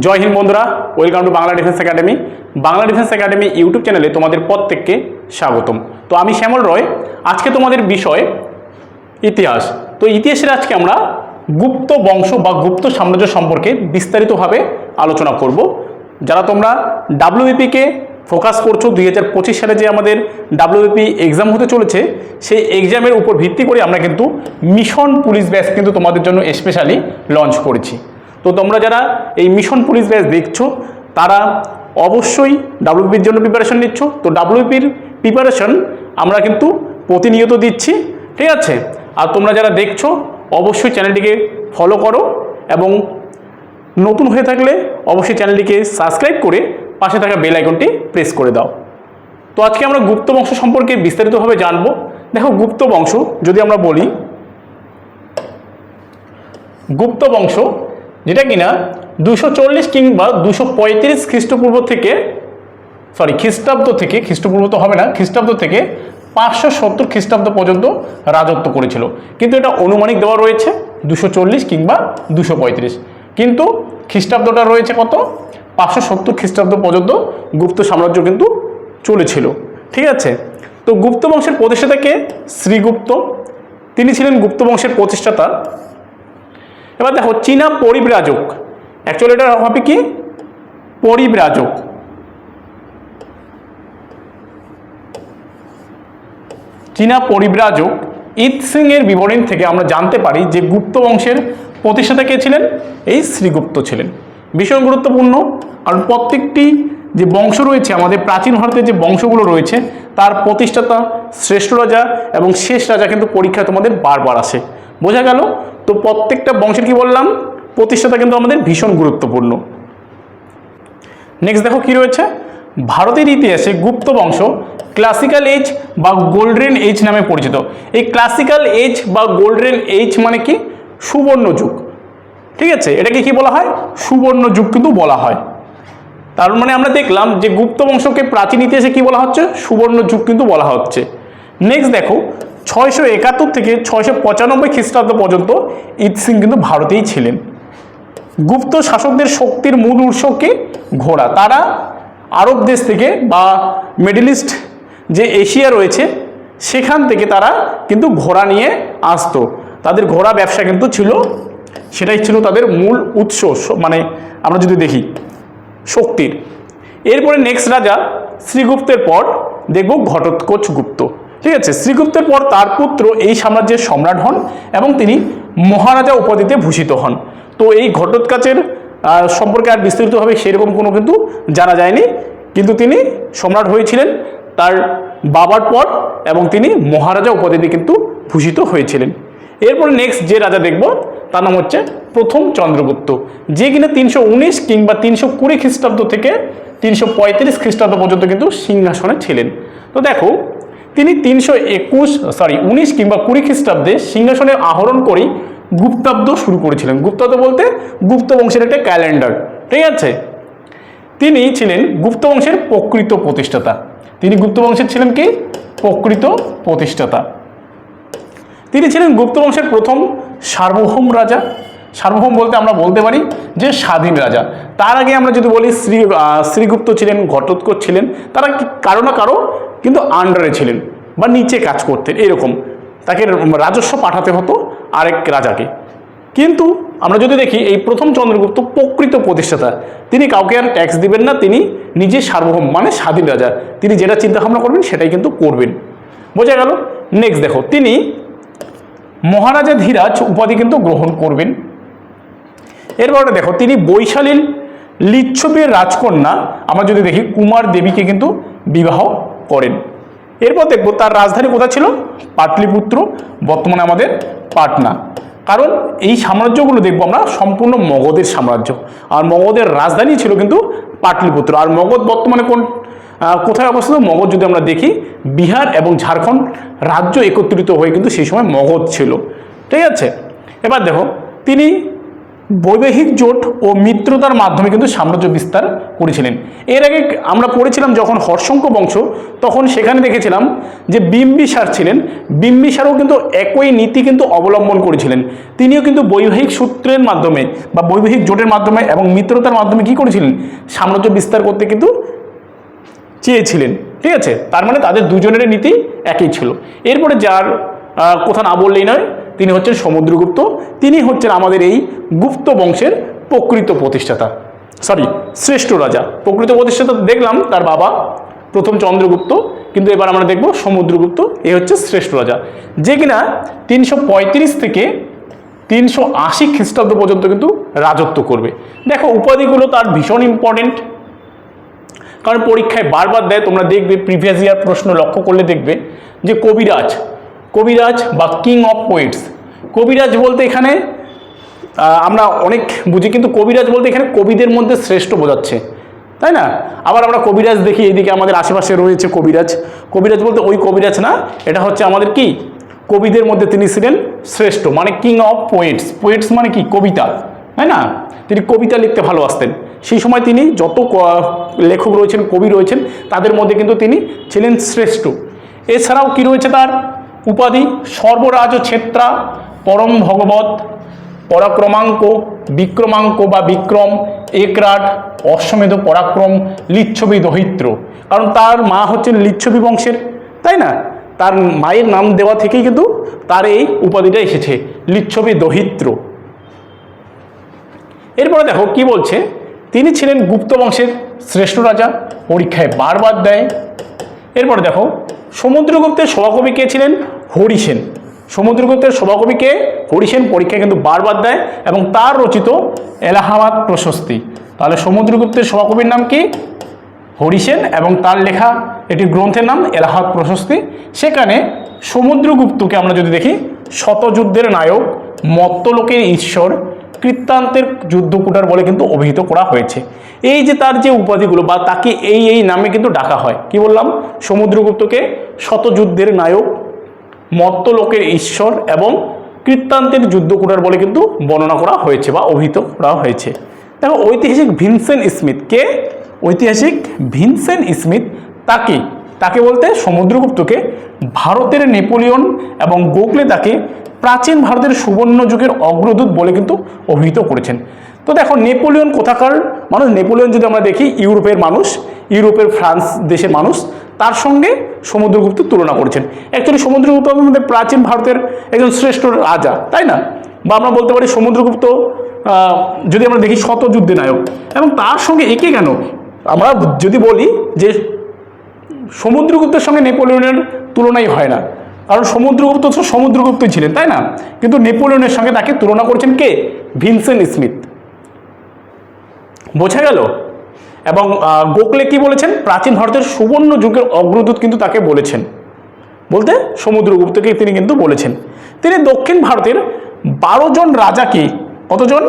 জয় হিন্দ বন্ধুরা welcome to Bangla defence academy Bangla defence academy YouTube চ্যানেলে তোমাদের প্রত্যেককে স্বাগতম। তো আমি শ্যামল রয়, আজকে তোমাদের বিষয় ইতিহাস। তো ইতিহাসের আজকে আমরা গুপ্ত বংশ বা গুপ্ত সাম্রাজ্য সম্পর্কে বিস্তারিতভাবে আলোচনা করব। যারা তোমরা ডাব্লিউবিপিকে ফোকাস করছ, দুই হাজার পঁচিশ সালে যে আমাদের ডাব্লিউবিপি এক্সাম হতে চলেছে, সেই এক্সামের উপর ভিত্তি করে আমরা কিন্তু মিশন পুলিশ ব্যাচ কিন্তু তোমাদের জন্য স্পেশালি লঞ্চ করেছি। তো তোমরা যারা এই মিশন পুলিশ ব্যাচ দেখছ, তারা অবশ্যই ডাব্লিউপির জন্য প্রিপারেশন নিচ্ছ। তো ডাব্লিউপির প্রিপারেশন আমরা কিন্তু প্রতিনিয়ত দিচ্ছি, ঠিক আছে? আর তোমরা যারা দেখছ, অবশ্যই চ্যানেলটিকে ফলো করো এবং নতুন হয়ে থাকলে অবশ্যই চ্যানেলটিকে সাবস্ক্রাইব করে পাশে থাকা বেল আইকনটি প্রেস করে দাও। তো আজকে আমরা গুপ্ত বংশ সম্পর্কে বিস্তারিতভাবে জানব। দেখো, গুপ্ত বংশ, যদি আমরা বলি, গুপ্ত বংশ যেটা কিনা দুশো চল্লিশ কিংবা দুশো পঁয়ত্রিশ খ্রিস্টপূর্ব থেকে সরি খ্রিস্টাব্দ থেকে, খ্রিস্টপূর্ব তো হবে না, খ্রিস্টাব্দ থেকে পাঁচশো সত্তর খ্রিস্টাব্দ পর্যন্ত রাজত্ব করেছিল। কিন্তু এটা অনুমানিক দেওয়া রয়েছে, দুশো চল্লিশ কিংবা দুশো পঁয়ত্রিশ। কিন্তু খ্রিস্টাব্দটা রয়েছে কত? পাঁচশো সত্তর খ্রিস্টাব্দ পর্যন্ত গুপ্ত সাম্রাজ্য কিন্তু চলেছিল। ঠিক আছে? তো গুপ্ত বংশের প্রতিষ্ঠাতাকে শ্রীগুপ্ত। তিনি ছিলেন গুপ্ত বংশের প্রতিষ্ঠাতা এবার দেখো চীনা পরিব্রাজক। অ্যাকচুয়ালি এটা হবে কি? পরিব্রাজক। চীনা পরিব্রাজক ঈদ সিং এর বিবরণী থেকে আমরা জানতে পারি যে গুপ্ত বংশের প্রতিষ্ঠাতা কে ছিলেন? এই শ্রীগুপ্ত ছিলেন। ভীষণ গুরুত্বপূর্ণ। কারণ প্রত্যেকটি যে বংশ রয়েছে, আমাদের প্রাচীন ভারতের যে বংশগুলো রয়েছে, তার প্রতিষ্ঠাতা শ্রেষ্ঠ রাজা এবং শেষ রাজা কিন্তু পরীক্ষা তোমাদের বারবার আসে। বোঝা গেল? তো প্রত্যেকটা বংশের কি বললাম? প্রতিষ্ঠাতা কিন্তু আমাদের ভীষণ গুরুত্বপূর্ণ। নেক্সট দেখো কি রয়েছে? ভারতের ইতিহাসে গুপ্ত বংশ ক্লাসিক্যাল এজ বা গোল্ডেন এজ নামে পরিচিত। এই ক্লাসিক্যাল এজ বা গোল্ডেন এজ মানে কি? সুবর্ণ যুগ। ঠিক আছে? এটাকে কি বলা হয়? সুবর্ণ যুগ কিন্তু বলা হয়। তার মানে আমরা দেখলাম যে গুপ্ত বংশকে প্রাচীন ইতিহাসে কি বলা হচ্ছে? সুবর্ণ যুগ কিন্তু বলা হচ্ছে। নেক্সট দেখো ছয়শো একাত্তর থেকে ছয়শো পঁচানব্বই খ্রিস্টাব্দ পর্যন্ত ঈদ সিং কিন্তু ভারতেই ছিলেন। গুপ্ত শাসকদের শক্তির মূল উৎস কি? ঘোড়া। তারা আরব দেশ থেকে বা মিডল ইস্ট যে এশিয়া রয়েছে, সেখান থেকে তারা কিন্তু ঘোড়া নিয়ে আসতো। তাদের ঘোড়া ব্যবসা কিন্তু ছিল, সেটাই ছিল তাদের মূল উৎস মানে আমরা যদি দেখি, শক্তির। এরপরে নেক্সট রাজা শ্রীগুপ্তের পর দেখব ঘটোৎকোচ গুপ্ত ঠিক আছে, শ্রীগুপ্তের পর তার পুত্র এই সাম্রাজ্যের সম্রাট হন এবং তিনি মহারাজা উপাধিতে ভূষিত হন। তো এই ঘটোৎকাচের সম্পর্কে আর বিস্তারিতভাবে সেরকম কোনো কিন্তু জানা যায়নি। কিন্তু তিনি সম্রাট হয়েছিলেন, তার বাবার পর এবং তিনি মহারাজা উপাধিতে কিন্তু ভূষিত হয়েছিলেন। এরপর নেক্সট যে রাজা দেখব, তার নাম হচ্ছে প্রথম চন্দ্রগুপ্ত। যে কিনা তিনশো উনিশ কিংবা তিনশো কুড়ি খ্রিস্টাব্দ থেকে তিনশো পঁয়ত্রিশ খ্রিস্টাব্দ পর্যন্ত কিন্তু সিংহাসনে ছিলেন। তো দেখো তিনি তিনশো একুশ সরি উনিশ কিংবা কুড়ি খ্রিস্টাব্দে সিংহাসনে আহরণ করেই গুপ্তাব্দ শুরু করেছিলেন। গুপ্তাব্দ বলতে গুপ্ত বংশের একটা ক্যালেন্ডার ঠিক আছে? তিনি ছিলেন গুপ্ত বংশের প্রকৃত প্রতিষ্ঠাতা। তিনি গুপ্ত বংশের ছিলেন কি? প্রকৃত প্রতিষ্ঠাতা। তিনি ছিলেন গুপ্ত বংশের প্রথম সার্বভৌম রাজা। সার্বভৌম বলতে আমরা বলতে পারি যে স্বাধীন রাজা। তার আগে আমরা যদি বলি শ্রী শ্রীগুপ্ত ছিলেন ঘটোৎকর ছিলেন, তারা কারও না কারও কিন্তু আন্ডারে ছিলেন বা নিচে কাজ করতেন, এরকম। তাকে রাজস্ব পাঠাতে হতো আরেক রাজাকে। কিন্তু আমরা যদি দেখি, এই প্রথম চন্দ্রগুপ্ত প্রকৃত প্রতিষ্ঠাতা, তিনি কাউকে আর ট্যাক্স দিবেন না, তিনি নিজে সার্বভৌম মানে স্বাধীন রাজা। তিনি যেটা চিন্তা ভাবনা করবেন, সেটাই কিন্তু করবেন। বোঝা গেল? নেক্সট দেখো, তিনি মহারাজা ধীরাজ উপাধি কিন্তু গ্রহণ করবেন। এরপরে দেখো, তিনি বৈশালীর লিচ্ছবের রাজকন্যা, আমরা যদি দেখি কুমার দেবীকে কিন্তু বিবাহ করেন। এরপর দেখব তার রাজধানী কোথায় ছিল? পাটলিপুত্র, বর্তমানে আমাদের পাটনা। কারণ এই সাম্রাজ্যগুলো দেখব আমরা সম্পূর্ণ মগধের সাম্রাজ্য। আর মগধের রাজধানী ছিল কিন্তু পাটলিপুত্র। আর মগধ বর্তমানে কোন কোথায় অবস্থিত? মগধ যদি আমরা দেখি, বিহার এবং ঝাড়খণ্ড রাজ্য একত্রিত হয়ে কিন্তু সেই সময় মগধ ছিল। ঠিক আছে? এবার দেখো, তিনি বৈবাহিক জোট ও মিত্রতার মাধ্যমে কিন্তু সাম্রাজ্য বিস্তার করেছিলেন। এর আগে আমরা পড়েছিলাম যখন হর্ষঙ্ক বংশ, তখন সেখানে দেখেছিলাম যে বিম্বিসার ছিলেন। বিম্বিসারও কিন্তু একই নীতি কিন্তু অবলম্বন করেছিলেন। তিনিও কিন্তু বৈবাহিক সূত্রের মাধ্যমে বা বৈবাহিক জোটের মাধ্যমে এবং মিত্রতার মাধ্যমে কি করেছিলেন? সাম্রাজ্য বিস্তার করতে কিন্তু চেয়েছিলেন। ঠিক আছে? তার মানে তাদের দুজনের নীতি একই ছিল। এরপরে যার কথা না বললেই নয় তিনি হচ্ছেন সমুদ্রগুপ্ত, তিনি হচ্ছেন আমাদের এই গুপ্ত বংশের প্রকৃত প্রতিষ্ঠাতা। সরি শ্রেষ্ঠ রাজা। প্রকৃত প্রতিষ্ঠাতা দেখলাম, তার বাবা প্রথম চন্দ্রগুপ্ত, কিন্তু এবার আমরা দেখব সমুদ্রগুপ্ত, এ হচ্ছে শ্রেষ্ঠ রাজা। যে কিনা তিনশো পঁয়ত্রিশ থেকে তিনশো আশি খ্রিস্টাব্দ পর্যন্ত কিন্তু রাজত্ব করবে। দেখো, উপাধিগুলো তার ভীষণ ইম্পর্টেন্ট কারণ পরীক্ষায় বারবার দেয়, তোমরা দেখবে প্রিভিয়াস ইয়ার প্রশ্ন লক্ষ্য করলে দেখবে যে কবিরাজ কবিরাজ বা কিং অফ পোয়েটস কবিরাজ বলতে এখানে আমরা অনেক বুঝি, কিন্তু কবিরাজ বলতে এখানে কবিদের মধ্যে শ্রেষ্ঠ বোঝাচ্ছে। তাই না? আবার আমরা কবিরাজ দেখি, এইদিকে আমাদের আশেপাশে রয়েছে কবিরাজ। কবিরাজ বলতে ওই কবিরাজ না, এটা হচ্ছে আমাদের কি? কবিদের মধ্যে তিনি ছিলেন শ্রেষ্ঠ মানে কিং অফ পোয়েটস পোয়েটস মানে কি? কবিতা, তাই না? তিনি কবিতা লিখতে ভালোবাসতেন। সেই সময় তিনি যত লেখক রয়েছেন, কবি রয়েছেন, তাদের মধ্যে কিন্তু তিনি ছিলেন শ্রেষ্ঠ। এছাড়াও কি রয়েছে তার? উপাধি সর্বরাজ ছেত্রা, পরম ভগবত পরাক্রমাঙ্ক, বিক্রমাঙ্ক বা বিক্রম, একরাট, অশ্বমেধ পরাক্রম, লিচ্ছবি দহিত্র। কারণ তার মা হচ্ছেন লিচ্ছবি বংশের, তাই না? তার মায়ের নাম দেওয়া থেকেই কিন্তু তার এই উপাধিটা এসেছে, লিচ্ছবি দহিত্র। এরপরে দেখো কি বলছে, তিনি ছিলেন গুপ্ত বংশের শ্রেষ্ঠ রাজা, পরীক্ষায় বারবার দেয়। এরপরে দেখো সমুদ্রগুপ্তের সভাকবি কে ছিলেন? হরিসেন সমুদ্রগুপ্তের সভাকবি কে? হরিসেন পরীক্ষায় কিন্তু বারবার দেয় এবং তার রচিত এলাহাবাদ প্রশস্তি। তাহলে সমুদ্রগুপ্তের সভাকবির নাম কি? হরিসেন এবং তার লেখা এটি গ্রন্থের নাম এলাহাবাদ প্রশস্তি। সেখানে সমুদ্রগুপ্তকে আমরা যদি দেখি, শতযুদ্ধের নায়ক মত্তলোকের ঈশ্বর কৃত্তান্তের যুদ্ধকুটার বলে কিন্তু অভিহিত করা হয়েছে। এই যে তার যে উপাধিগুলো বা তাকে এই এই নামে কিন্তু ডাকা হয়, কি বললাম? সমুদ্রগুপ্তকে শতযুদ্ধের নায়ক, মত্তলোকের ঈশ্বর এবং কৃত্তান্তের যুদ্ধকুটার বলে কিন্তু বর্ণনা করা হয়েছে বা অভিহিত করা হয়েছে। দেখো, ঐতিহাসিক ভিনসেন্ট স্মিথ, কে? ঐতিহাসিক ভিনসেন্ট স্মিথ তাকে তাকে বলতে সমুদ্রগুপ্তকে ভারতের নেপোলিয়ন এবং গোখলে তাকে প্রাচীন ভারতের সুবর্ণ যুগের অগ্রদূত বলে কিন্তু অভিহিত করেছেন। তো দেখো, নেপোলিয়ন কোথাকার? মানুষ নেপোলিয়ন যদি আমরা দেখি, ইউরোপের মানুষ, ইউরোপের ফ্রান্স দেশের মানুষ, তার সঙ্গে সমুদ্রগুপ্ত তুলনা করেছেন। অ্যাকচুয়ালি সমুদ্রগুপ্ত আমাদের প্রাচীন ভারতের একজন শ্রেষ্ঠ রাজা, তাই না? বা আমরা বলতে পারি সমুদ্রগুপ্ত যদি আমরা দেখি শতযুদ্ধে নায়ক। এবং তার সঙ্গে একে কেন? আমরা যদি বলি যে সমুদ্রগুপ্তের সঙ্গে নেপোলিয়নের তুলনাই হয় না। কারণ সমুদ্রগুপ্ত তো সমুদ্রগুপ্তই ছিলেন, তাই না? কিন্তু নেপোলিয়নের সঙ্গে তাকে তুলনা করেছেন কে? Vincent Smith. বোঝা গেল? এবং গোখলে কি বলেছেন? প্রাচীন ভারতের সুবর্ণ যুগের অগ্রদূত কিন্তু তাকে বলেছেন। বলতে সমুদ্রগুপ্তকে তিনি কিন্তু বলেছেন। তিনি দক্ষিণ ভারতের বারো জন রাজাকে কতজন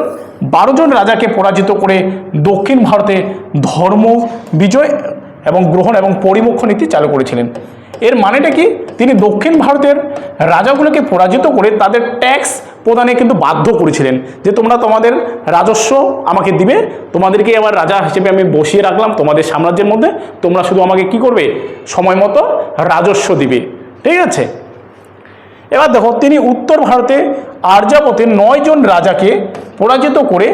বারো জন রাজাকে পরাজিত করে দক্ষিণ ভারতে ধর্ম বিজয় এবং গ্রহণ এবং পরিমুখ নীতি চালু করেছিলেন। এর মানেটা কি? তিনি দক্ষিণ ভারতের রাজাগুলোকে পরাজিত করে তাদের ট্যাক্স প্রদানে কিন্তু বাধ্য করেছিলেন যে তোমরা তোমাদের রাজস্ব আমাকে দিবে, তোমাদেরকে এবার রাজা হিসেবে আমি বসিয়ে রাখলাম তোমাদের সাম্রাজ্যের মধ্যে, তোমরা শুধু আমাকে কি করবে? সময় মতো রাজস্ব দিবে। ঠিক আছে? এবার দেখো, তিনি উত্তর ভারতে আর্যাবতে নয়জন রাজাকে পরাজিত করে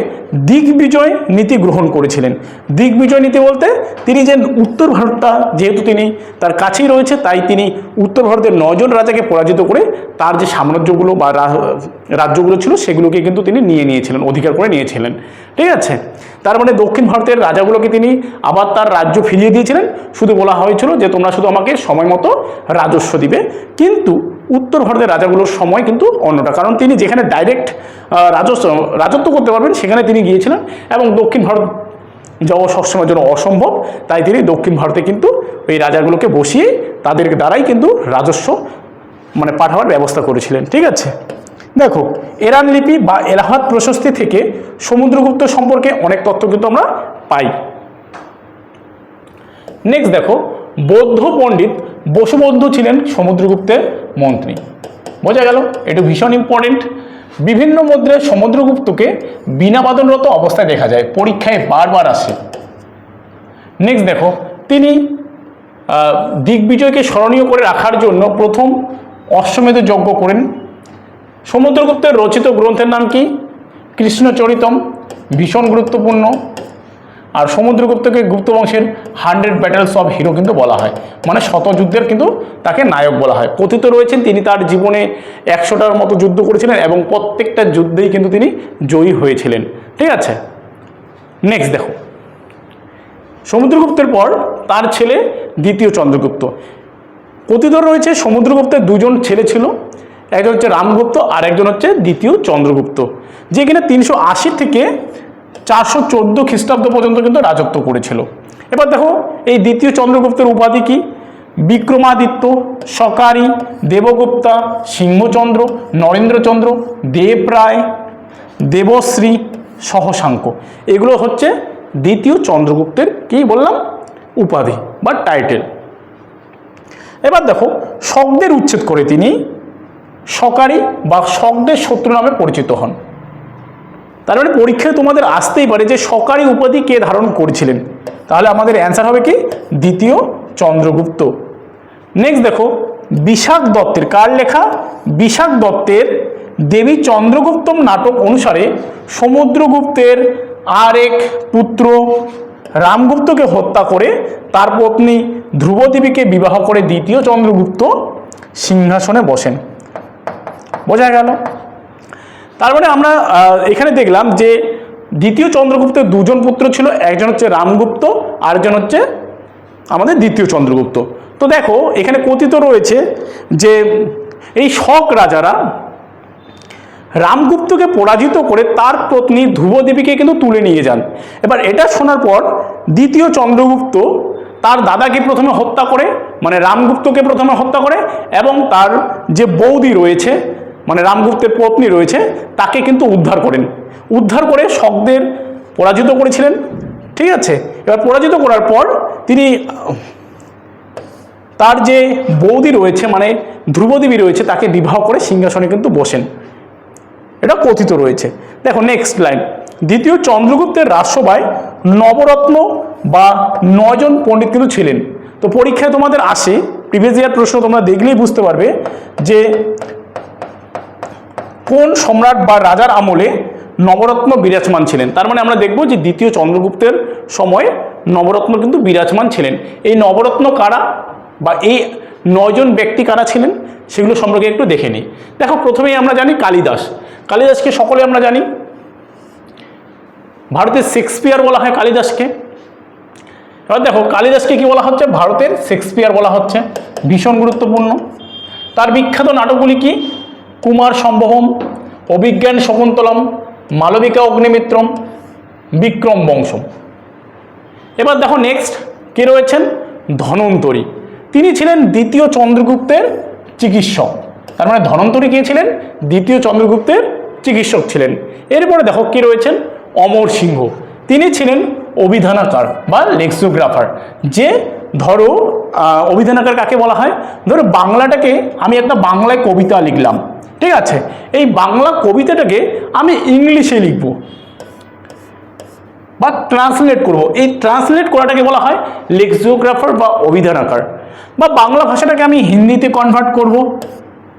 দিগ্বিজয় নীতি গ্রহণ করেছিলেন। দিগ্বিজয় নীতি বলতে তিনি যে উত্তর ভারতটা যেহেতু তিনি তার কাছেই রয়েছে, তাই তিনি উত্তর ভারতের নয়জন রাজাকে পরাজিত করে তার যে সাম্রাজ্যগুলো বা রাজ্যগুলো ছিল, সেগুলোকে কিন্তু তিনি নিয়ে নিয়েছিলেন, অধিকার করে নিয়েছিলেন। ঠিক আছে? তার মানে দক্ষিণ ভারতের রাজাগুলোকে তিনি আবার তার রাজ্য ফিরিয়ে দিয়েছিলেন। শুধু বলা হয়েছিল যে তোমরা শুধু আমাকে সময় মতো রাজস্ব দিবে। কিন্তু উত্তর ভারতের রাজাগুলোর সময় কিন্তু অন্যটা। কারণ তিনি যেখানে ডাইরেক্ট রাজস্ব, রাজত্ব করতে পারবেন, সেখানে তিনি গিয়েছিলেন এবং দক্ষিণ ভারত যাওয়া সবসময়ের জন্য অসম্ভব। তাই তিনি দক্ষিণ ভারতে কিন্তু ওই রাজাগুলোকে বসিয়ে তাদের দ্বারাই কিন্তু রাজস্ব মানে পাঠাবার ব্যবস্থা করেছিলেন। ঠিক আছে? দেখো, এরান লিপি বা এলাহাবাদ প্রশস্তি থেকে সমুদ্রগুপ্ত সম্পর্কে অনেক তথ্য কিন্তু আমরা পাই। নেক্সট দেখো, বৌদ্ধ পণ্ডিত বসুবন্ধু ছিলেন সমুদ্রগুপ্তের মন্ত্রী। বোঝা গেল, এটা ভীষণ ইম্পর্টেন্ট বিভিন্ন মুদ্রায় সমুদ্রগুপ্তকে বিনা বাদনরত অবস্থায় দেখা যায়, পরীক্ষায় বারবার আসে। নেক্সট দেখো, তিনি দিগ্বিজয়কে স্মরণীয় করে রাখার জন্য প্রথম অশ্বমেধ যজ্ঞ করেন। সমুদ্রগুপ্তের রচিত গ্রন্থের নাম কি? কৃষ্ণচরিতম, ভীষণ গুরুত্বপূর্ণ। আর সমুদ্রগুপ্তকে গুপ্ত বংশের হান্ড্রেড ব্যাটেলস অফ হিরো কিন্তু বলা হয়। মানে শতযুদ্ধের কিন্তু তাকে নায়ক বলা হয়। কথিত রয়েছেন, তিনি তার জীবনে একশোটার মতো যুদ্ধ করেছিলেন এবং প্রত্যেকটা যুদ্ধেই কিন্তু তিনি জয়ী হয়েছিলেন। ঠিক আছে? নেক্সট দেখো। সমুদ্রগুপ্তের পর তার ছেলে দ্বিতীয় চন্দ্রগুপ্ত। কথিত রয়েছে, সমুদ্রগুপ্তের দুজন ছেলে ছিল। একজন হচ্ছে রামগুপ্ত আর একজন হচ্ছে দ্বিতীয় চন্দ্রগুপ্ত। যে কিনা তিনশো আশি থেকে চারশো চোদ্দ খ্রিস্টাব্দ পর্যন্ত কিন্তু রাজত্ব করেছিল। এবার দেখো, এই দ্বিতীয় চন্দ্রগুপ্তের উপাধি কি? বিক্রমাদিত্য, সকারি, দেবগুপ্তা, সিংহচন্দ্র, নরেন্দ্রচন্দ্র, দেবরায়, দেবশ্রী, সহসাঙ্ক। এগুলো হচ্ছে দ্বিতীয় চন্দ্রগুপ্তের কি বললাম? উপাধি বা টাইটেল এবার দেখো শব্দের উচ্ছেদ করে তিনি সকারি বা শব্দের শত্রু নামে পরিচিত হন। তার মানে পরীক্ষায় তোমাদের আসতেই পারে যে সকারি উপাধি কে ধারণ করেছিলেন। তাহলে আমাদের অ্যান্সার হবে কি? দ্বিতীয় চন্দ্রগুপ্ত। নেক্সট দেখো বিশাখ দত্তের, কার লেখা? বিশাখ দত্তের দেবী চন্দ্রগুপ্তম নাটক অনুসারে সমুদ্রগুপ্তের আর এক পুত্র রামগুপ্তকে হত্যা করে তার পত্নী ধ্রুবদেবীকে বিবাহ করে দ্বিতীয় চন্দ্রগুপ্ত সিংহাসনে বসেন। বোঝা গেল? তার মানে আমরা এখানে দেখলাম যে দ্বিতীয় চন্দ্রগুপ্তের দুজন পুত্র ছিল, একজন হচ্ছে রামগুপ্ত, আরেকজন হচ্ছে আমাদের দ্বিতীয় চন্দ্রগুপ্ত। তো দেখো, এখানে কথিত রয়েছে যে এই শক রাজারা রামগুপ্তকে পরাজিত করে তার পত্নী ধ্রুবদেবীকে কিন্তু তুলে নিয়ে যান। এবার এটা শোনার পর দ্বিতীয় চন্দ্রগুপ্ত তার দাদাকে প্রথমে হত্যা করে মানে রামগুপ্তকে প্রথমে হত্যা করে, এবং তার যে বৌদি রয়েছে মানে রামগুপ্তের পত্নী রয়েছে, তাকে কিন্তু উদ্ধার করেন। উদ্ধার করে শকদের পরাজিত করেছিলেন, ঠিক আছে? এবার পরাজিত করার পর তিনি, তার যে বৌদি রয়েছে মানে ধ্রুবদেবী রয়েছে, তাকে বিবাহ করে সিংহাসনে কিন্তু বসেন। এটা কথিত রয়েছে। দেখো নেক্সট লাইন দ্বিতীয় চন্দ্রগুপ্তের রাজসভায় নবরত্ন বা নজন পণ্ডিত কিন্তু ছিলেন। তো পরীক্ষায় তোমাদের আসে প্রিভিয়াস ইয়ার প্রশ্ন তোমরা দেখলেই বুঝতে পারবে যে কোন সম্রাট বা রাজার আমলে নবরত্ন বিরাজমান ছিলেন? তার মানে আমরা দেখব যে দ্বিতীয় চন্দ্রগুপ্তের সময় নবরত্ন কিন্তু বিরাজমান ছিলেন। এই নবরত্ন কারা বা এই নয়জন ব্যক্তি কারা ছিলেন সেগুলো সম্পর্কে একটু দেখে নিই। দেখো, প্রথমেই আমরা জানি কালিদাস। কালিদাসকে সকলে আমরা জানি। ভারতের শেক্সপিয়ার বলা হয় কালিদাসকে। এবার দেখো, কালিদাসকে কি বলা হচ্ছে? ভারতের শেক্সপিয়ার বলা হচ্ছে। ভীষণ গুরুত্বপূর্ণ। তার বিখ্যাত নাটকগুলি কি? কুমার সম্ভবম, অভিজ্ঞান শকুন্তলম, মালবিকা অগ্নিমিত্রম, বিক্রম বংশম। এবার দেখো নেক্সট কে রয়েছেন? ধনন্তরী। তিনি ছিলেন দ্বিতীয় চন্দ্রগুপ্তের চিকিৎসক। তার মানে ধনন্তরী কে ছিলেন? দ্বিতীয় চন্দ্রগুপ্তের চিকিৎসক ছিলেন। এরপরে দেখো কে রয়েছেন? অমর সিংহ। তিনি ছিলেন অভিধানাকার বা লেক্সোগ্রাফার যে ধরো অভিধানাকার কাকে বলা হয়? ধরো বাংলাটাকে আমি একটা বাংলায় কবিতা লিখলাম। ঠিক আছে? এই বাংলা কবিতাটাকে আমি ইংলিশে লিখব। বা ট্রান্সলেট করব। এই ট্রান্সলেট করাটাকে বলা হয় লেক্সিওগ্রাফার বা অভিধান অভিধানাকার। বা বাংলা ভাষাটাকে আমি হিন্দিতে কনভার্ট করব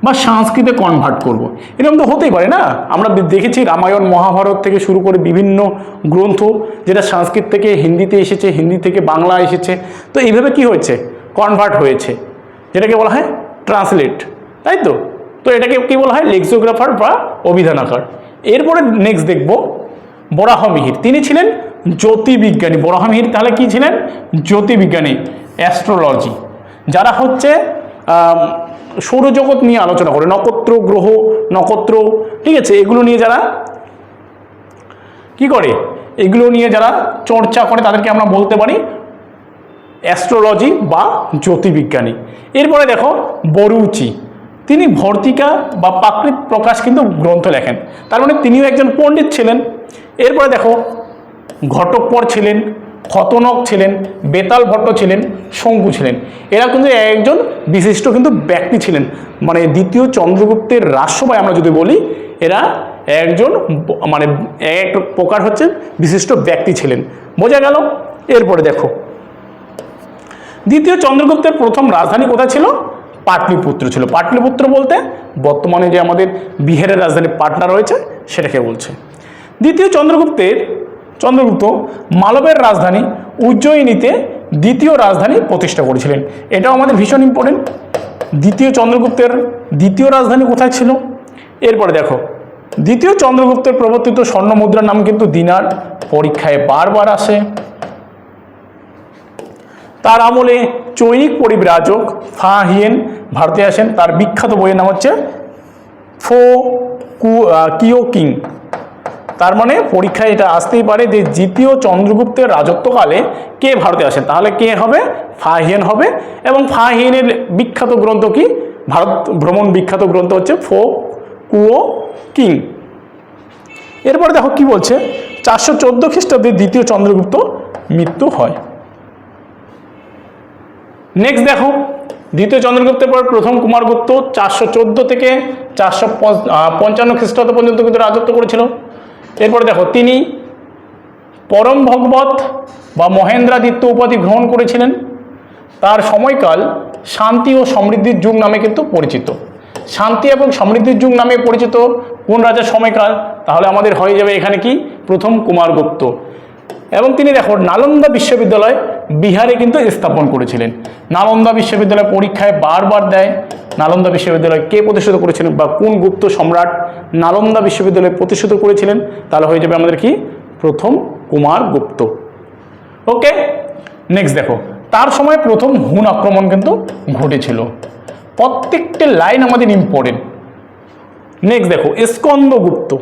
বা সংস্কৃতে কনভার্ট করব। এরকম তো হতেই পারে না? আমরা দেখেছি রামায়ণ, মহাভারত থেকে শুরু করে বিভিন্ন গ্রন্থ যেটা সংস্কৃত থেকে হিন্দিতে এসেছে, হিন্দি থেকে বাংলা এসেছে। তো এইভাবে কি হয়েছে? কনভার্ট হয়েছে। যেটাকে বলা হয় ট্রান্সলেট তাই তো? তো এটাকে কি বলা হয়? লেক্সিওগ্রাফার বা অভিধানাকার। এরপরে নেক্সট দেখব, বরাহমিহির। তিনি ছিলেন জ্যোতির্বিজ্ঞানী। বরাহমিহির তাহলে কি ছিলেন? জ্যোতির্বিজ্ঞানী অ্যাস্ট্রোলজি যারা হচ্ছে সৌরজগৎ নিয়ে আলোচনা করে, নক্ষত্র, গ্রহ, নক্ষত্র, ঠিক আছে? এগুলো নিয়ে যারা কি করে? এগুলো নিয়ে যারা চর্চা করে, তাদেরকে আমরা বলতে পারি অ্যাস্ট্রোলজি বা জ্যোতির্বিজ্ঞানী। এরপরে দেখো, বরুচি। তিনি ভর্তিকা বা প্রাকৃত প্রকাশ কিন্তু গ্রন্থ লেখেন। তার মানে তিনিও একজন পণ্ডিত ছিলেন। এরপরে দেখো ঘটকপর ছিলেন, খতনক ছিলেন, বেতাল ভট্ট ছিলেন, শঙ্কু ছিলেন। এরা কিন্তু একজন বিশিষ্ট কিন্তু ব্যক্তি ছিলেন। মানে দ্বিতীয় চন্দ্রগুপ্তের রাষ্ট্রবাই আমরা যদি বলি, এরা একজন মানে এক প্রকার হচ্ছে বিশিষ্ট ব্যক্তি ছিলেন। বোঝা গেল? এরপরে দেখো, দ্বিতীয় চন্দ্রগুপ্তের প্রথম রাজধানী কোথায় ছিল? পাটলিপুত্র ছিল। পাটলিপুত্র বলতে বর্তমানে যে আমাদের বিহারের রাজধানী পাটনা রয়েছে, সেটাকে বলছে। দ্বিতীয় চন্দ্রগুপ্তের, চন্দ্রগুপ্ত মালবের রাজধানী উজ্জয়িনীতে দ্বিতীয় রাজধানী প্রতিষ্ঠা করেছিলেন। এটাও আমাদের ভীষণ ইম্পর্টেন্ট দ্বিতীয় চন্দ্রগুপ্তের দ্বিতীয় রাজধানী কোথায় ছিল? এরপরে দেখো, দ্বিতীয় চন্দ্রগুপ্তের প্রবর্তিত স্বর্ণ মুদ্রার নাম কিন্তু দিনার। পরীক্ষায় বারবার আসে। তার আমলে চৈনিক পরিব্রাজক ফা হিয়েন ভারতে আসেন। তার বিখ্যাত বইয়ের নাম হচ্ছে ফো কু কিও কিং। তার মানে পরীক্ষায় এটা আসতেই পারে যে দ্বিতীয় চন্দ্রগুপ্তের রাজত্বকালে কে ভারতে আসেন। তাহলে কে হবে? ফা ফাহিয়েন হবে। এবং ফাহিয়েনের বিখ্যাত গ্রন্থ কি? ভারত ভ্রমণ বিখ্যাত গ্রন্থ হচ্ছে ফো কুও কিং। এরপরে দেখো কি বলছে, চারশো চোদ্দ খ্রিস্টাব্দে দ্বিতীয় চন্দ্রগুপ্ত মৃত্যু হয়। নেক্সট দেখো, দ্বিতীয় চন্দ্রগুপ্তের পর প্রথম কুমারগুপ্ত চারশো চোদ্দ থেকে চারশো পঞ্চান্ন খ্রিস্টাব্দ পর্যন্ত কিন্তু রাজত্ব করেছিল। এরপরে দেখো, তিনি পরম ভগবত বা মহেন্দ্রাদিত্য উপাধি গ্রহণ করেছিলেন। তার সময়কাল শান্তি ও সমৃদ্ধির যুগ নামে কিন্তু পরিচিত। শান্তি এবং সমৃদ্ধির যুগ নামে পরিচিত কোন রাজার সময়কাল? তাহলে আমাদের হয়ে যাবে এখানে কি? প্রথম কুমারগুপ্ত এবং তিনি দেখো নালন্দা বিশ্ববিদ্যালয় বিহারে কিন্তু স্থাপন করেছিলেন। নালন্দা বিশ্ববিদ্যালয় পরীক্ষায় বারবার দেয়। নালন্দা বিশ্ববিদ্যালয় কে প্রতিষ্ঠিত করেছিলেন বা কোন গুপ্ত সম্রাট নালন্দা বিশ্ববিদ্যালয় প্রতিষ্ঠিত করেছিলেন, তাহলে হয়ে যাবে আমাদের কি? প্রথম কুমার গুপ্ত। ওকে? নেক্সট দেখো। তার সময় প্রথম হুন আক্রমণ কিন্তু ঘটেছিল। প্রত্যেকটা লাইন আমাদের ইম্পর্টেন্ট নেক্সট দেখো স্কন্দগুপ্ত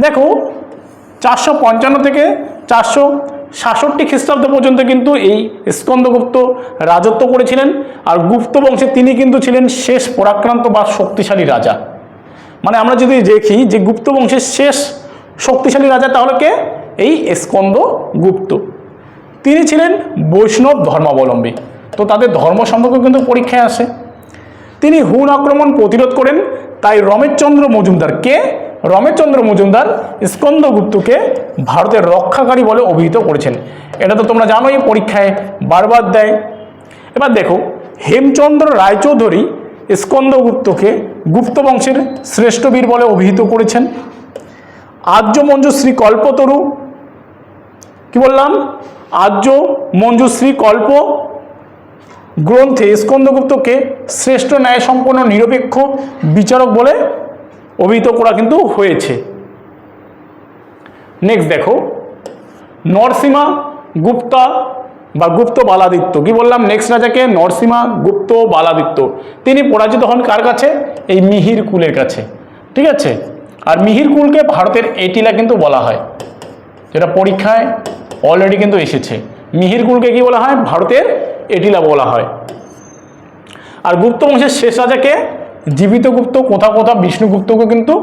দেখো চারশো পঞ্চান্ন থেকে চারশো সাতষট্টি খ্রিস্টাব্দ পর্যন্ত কিন্তু এই স্কন্দগুপ্ত রাজত্ব করেছিলেন। আর গুপ্ত বংশে তিনি কিন্তু ছিলেন শেষ পরাক্রান্ত বা শক্তিশালী রাজা। মানে আমরা যদি দেখি যে গুপ্ত বংশের শেষ শক্তিশালী রাজা তাহলে কে? এই স্কন্দ গুপ্ত তিনি ছিলেন বৈষ্ণব ধর্মাবলম্বী। তো তাদের ধর্ম সম্পর্কে কিন্তু পরীক্ষায় আসে। তিনি হুন আক্রমণ প্রতিরোধ করেন। তাই রমেশচন্দ্র মজুমদার কে? রমেশচন্দ্র মজুমদার স্কন্দগুপ্তকে ভারতের রক্ষাকারী বলে অভিহিত করেছেন। এটা তো তোমরা জানোই পরীক্ষায় বারবার দেয়। এবার দেখো, হেমচন্দ্র রায়চৌধুরী স্কন্দগুপ্তকে গুপ্ত বংশের শ্রেষ্ঠ বীর বলে অভিহিত করেছেন। আর্য মঞ্জুশ্রী কল্পতরু, কি বললাম? আর্য মঞ্জুশ্রী কল্প গ্রন্থে স্কন্দগুপ্তকে শ্রেষ্ঠ ন্যায়সম্পন্ন নিরপেক্ষ বিচারক বলে অভিহিত করা কিন্তু হয়েছে। নেক্সট দেখো, নরসীমা গুপ্তা বা গুপ্ত বালাদিত্য। কি বললাম? নেক্সট রাজাকে নরসীমা গুপ্ত বালাদিত্য। তিনি পরাজিত হন কার কাছে? এই মিহির কুলের কাছে। ঠিক আছে? আর মিহির কুলকে ভারতের এটিলা কিন্তু বলা হয়। যেটা পরীক্ষায় অলরেডি কিন্তু এসেছে। মিহির কুলকে কি বলা হয়? ভারতের এটিলা বলা হয়। আর গুপ্ত বংশের শেষ রাজাকে জীবিত গুপ্ত কোথাও কোথাও বিষ্ণুগুপ্তকে কিন্তু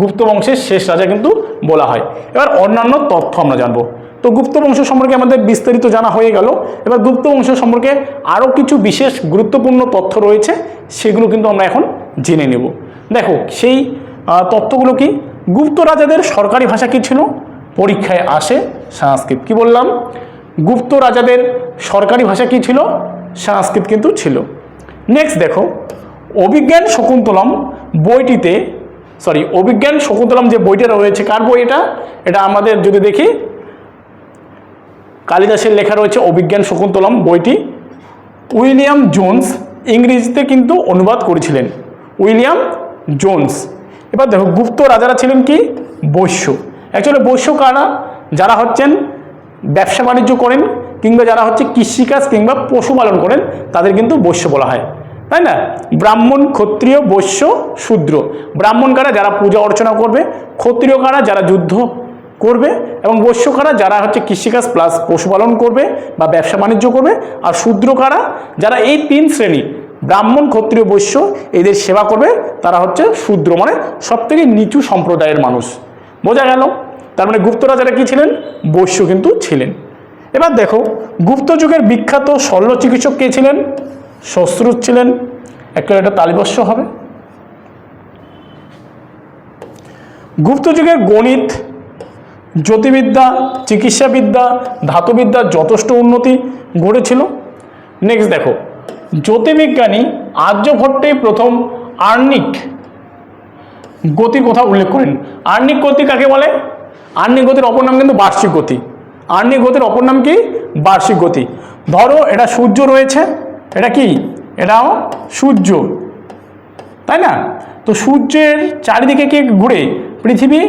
গুপ্ত বংশের শেষ রাজা কিন্তু বলা হয়। এবার অন্যান্য তথ্য আমরা জানব। তো গুপ্ত বংশ সম্পর্কে আমাদের বিস্তারিত জানা হয়ে গেল। এবার গুপ্ত বংশ সম্পর্কে আরও কিছু বিশেষ গুরুত্বপূর্ণ তথ্য রয়েছে, সেগুলো কিন্তু আমরা এখন জেনে নেব। দেখো, সেই তথ্যগুলো কি? গুপ্ত রাজাদের সরকারি ভাষা কী ছিল? পরীক্ষায় আসে সংস্কৃত। কি বললাম? গুপ্ত রাজাদের সরকারি ভাষা কী ছিল? সংস্কৃত কিন্তু ছিল। নেক্সট দেখো অভিজ্ঞান শকুন্তলম বইটিতে সরি অভিজ্ঞান শকুন্তলম যে বইটা রয়েছে, কার বই এটা? এটা আমাদের যদি দেখি, কালিদাসের লেখা রয়েছে অভিজ্ঞান শকুন্তলম বইটি। উইলিয়াম জোন্স ইংরেজিতে কিন্তু অনুবাদ করেছিলেন। William Jones. এবার দেখো, গুপ্ত রাজারা ছিলেন কি? বৈশ্য। অ্যাকচুয়ালি বৈশ্য কারা? যারা হচ্ছেন ব্যবসা বাণিজ্য করেন, কিংবা যারা হচ্ছে কৃষিকাজ কিংবা পশুপালন করেন, তাদের কিন্তু বৈশ্য বলা হয়। তাই না? ব্রাহ্মণ, ক্ষত্রিয়, বৈশ্য, শূদ্র। ব্রাহ্মণ কারা? যারা পূজা অর্চনা করবে। ক্ষত্রিয় কারা? যারা যুদ্ধ করবে। এবং বৈশ্য কারা? যারা হচ্ছে কৃষিকাজ প্লাস পশুপালন করবে বা ব্যবসা বাণিজ্য করবে। আর শূদ্র কারা? যারা এই তিন শ্রেণি, ব্রাহ্মণ, ক্ষত্রিয়, বৈশ্য, এদের সেবা করবে, তারা হচ্ছে শূদ্র। মানে সব থেকে নিচু সম্প্রদায়ের মানুষ। বোঝা গেল? তার মানে গুপ্ত রাজারা কি ছিলেন? বৈশ্য কিন্তু ছিলেন। এবার দেখো, গুপ্ত যুগের বিখ্যাত শল্য চিকিৎসক কে ছিলেন? শ্বশ্রুত ছিলেন একটা একটা তালিবস্য হবে। গুপ্ত যুগের গণিত, জ্যোতির্বিদ্যা, চিকিৎসাবিদ্যা ধাতুবিদ্যার যথেষ্ট উন্নতি ঘটেছিল নেক্সট দেখো, জ্যোতির্বিজ্ঞানী আর্যভট্টই প্রথম আর্নিক গতির কথা উল্লেখ করেন? আর্নিক গতি কাকে বলে? আর্নিক গতির অপর নাম কিন্তু বার্ষিক গতি। আর্নিক গতির অপর নাম কি? বার্ষিক গতি। ধরো, এটা সূর্য রয়েছে এটা কি? এটাও সূর্য। তাই না? তো সূর্যের চারিদিকে কে ঘুরে? পৃথিবী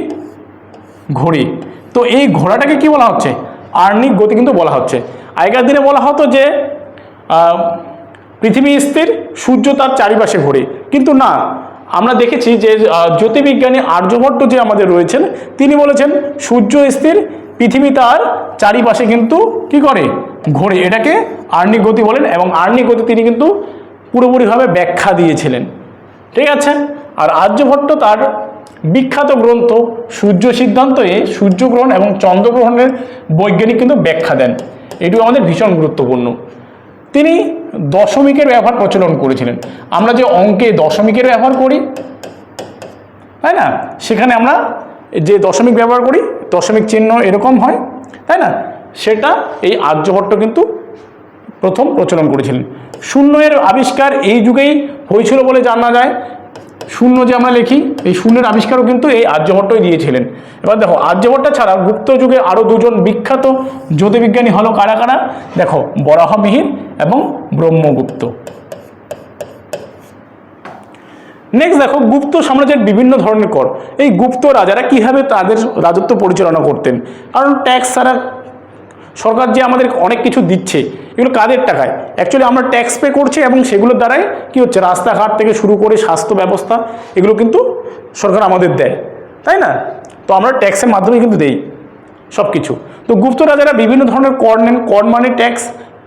ঘড়ি তো এই ঘোড়াটাকে কি বলা হচ্ছে? আর্নিক গতি কিন্তু বলা হচ্ছে। আগেকার দিনে বলা হতো যে পৃথিবী স্থির, সূর্য তার চারিপাশে ঘোরে। কিন্তু না, আমরা দেখেছি যে জ্যোতির্বিজ্ঞানী আর্যভট্ট যে আমাদের রয়েছেন, তিনি বলেছেন, সূর্য স্থির, পৃথিবী তার চারিপাশে কিন্তু কি করে? ঘোরে। এটাকে আর্নিক গতি বলেন এবং আর্নিক গতি তিনি কিন্তু পুরোপুরিভাবে ব্যাখ্যা দিয়েছিলেন। ঠিক আছে? আর আর্যভট্ট তার বিখ্যাত গ্রন্থ সূর্য সিদ্ধান্তে সূর্যগ্রহণ এবং চন্দ্রগ্রহণের বৈজ্ঞানিক কিন্তু ব্যাখ্যা দেন। এটিও আমাদের ভীষণ গুরুত্বপূর্ণ। তিনি দশমিকের ব্যবহার প্রচলন করেছিলেন। আমরা যে অঙ্কে দশমিকের ব্যবহার করি, তাই না? সেখানে আমরা যে দশমিক ব্যবহার করি, দশমিক চিহ্ন এরকম হয়, তাই না? সেটা এই আর্যভট্ট কিন্তু প্রথম প্রচলন করেছিলেন। শূন্য এর আবিষ্কার এই যুগেই হয়েছিল বলে জানা যায়। শূন্য যে আমরা লিখি, এই শূন্যের আবিষ্কারও কিন্তু এই আর্যভট্টই দিয়েছিলেন। এবার দেখো আর্যভট্ট ছাড়া গুপ্ত যুগে আরও দুজন বিখ্যাত জ্যোতির্বিজ্ঞানী হলো কারা কারা? দেখো বরাহমিহির এবং ব্রহ্মগুপ্ত। নেক্সট দেখো, গুপ্ত সাম্রাজ্যের বিভিন্ন ধরনের কর। এই গুপ্ত রাজারা কীভাবে তাদের রাজত্ব পরিচালনা করতেন? কারণ ট্যাক্স ছাড়া সরকার যে আমাদের অনেক কিছু দিচ্ছে, এগুলো কাদের টাকায়? অ্যাকচুয়ালি আমরা ট্যাক্স পে করছি এবং সেগুলোর দ্বারাই কি হচ্ছে, রাস্তাঘাট থেকে শুরু করে স্বাস্থ্য ব্যবস্থা, এগুলো কিন্তু সরকার আমাদের দেয়। তাই না? তো আমরা ট্যাক্সের মাধ্যমে কিন্তু দেই সব কিছু তো গুপ্ত রাজারা বিভিন্ন ধরনের কর নেন, কর মানে ট্যাক্স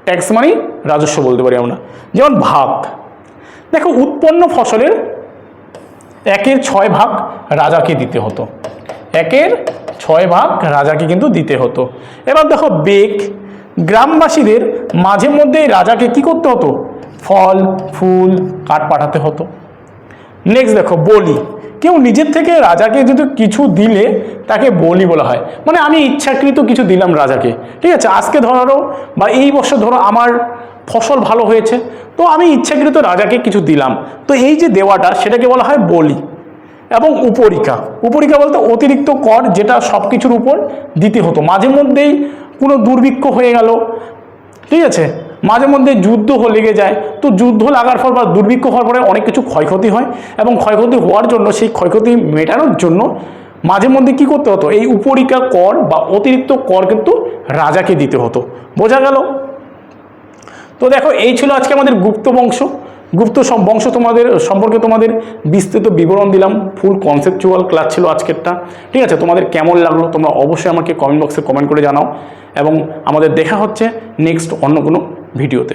ট্যাক্স মানেই রাজস্ব বলতে পারি আমরা। যেমন ভাগ দেখো, উৎপন্ন ফসলের একের ছয় ভাগ রাজাকে দিতে হতো। একের ছয় ভাগ রাজাকে কিন্তু দিতে হতো। এবার দেখো বেগ, গ্রামবাসীদের মাঝে মধ্যেই রাজাকে কি করতে হতো? ফল, ফুল কাঠ পাঠাতে হতো। নেক্সট দেখো, বলি। কেউ নিজের থেকে রাজাকে যদি কিছু দিলে তাকে বলি বলা হয়। মানে আমি ইচ্ছাকৃত কিছু দিলাম রাজাকে। ঠিক আছে, আজকে ধরো বা এই বছর ধরো আমার ফসল ভালো হয়েছে, তো আমি ইচ্ছাকৃত রাজাকে কিছু দিলাম। তো এই যে দেওয়াটা, সেটাকে বলা হয় বলি। এবং উপরিকা। উপরিকা বলতে অতিরিক্ত কর যেটা সব কিছুর উপর দিতে হতো। মাঝে মধ্যেই কোনো দুর্ভিক্ষ হয়ে গেল, ঠিক আছে? মাঝে মধ্যে যুদ্ধ লেগে যায়। তো যুদ্ধ লাগার ফল বা দুর্ভিক্ষ হওয়ার পরে অনেক কিছু ক্ষয়ক্ষতি হয় এবং ক্ষয়ক্ষতি হওয়ার জন্য, সেই ক্ষয়ক্ষতি মেটানোর জন্য মাঝে মধ্যে কী করতে হতো? এই উপরিকা কর বা অতিরিক্ত কর কিন্তু রাজাকে দিতে হতো। বোঝা গেল? তো দেখো, এই ছিল আজকে আমাদের গুপ্ত বংশ। গুপ্ত বংশ তোমাদের, সম্পর্কে তোমাদের বিস্তৃত বিবরণ দিলাম। ফুল কনসেপচুয়াল ক্লাস ছিল আজকেরটা। ঠিক আছে, তোমাদের কেমন লাগল তোমরা অবশ্যই আমাকে কমেন্ট বক্সে কমেন্ট করে জানাও। এবং আমাদের দেখা হচ্ছে নেক্সট অন্য কোনো ভিডিওতে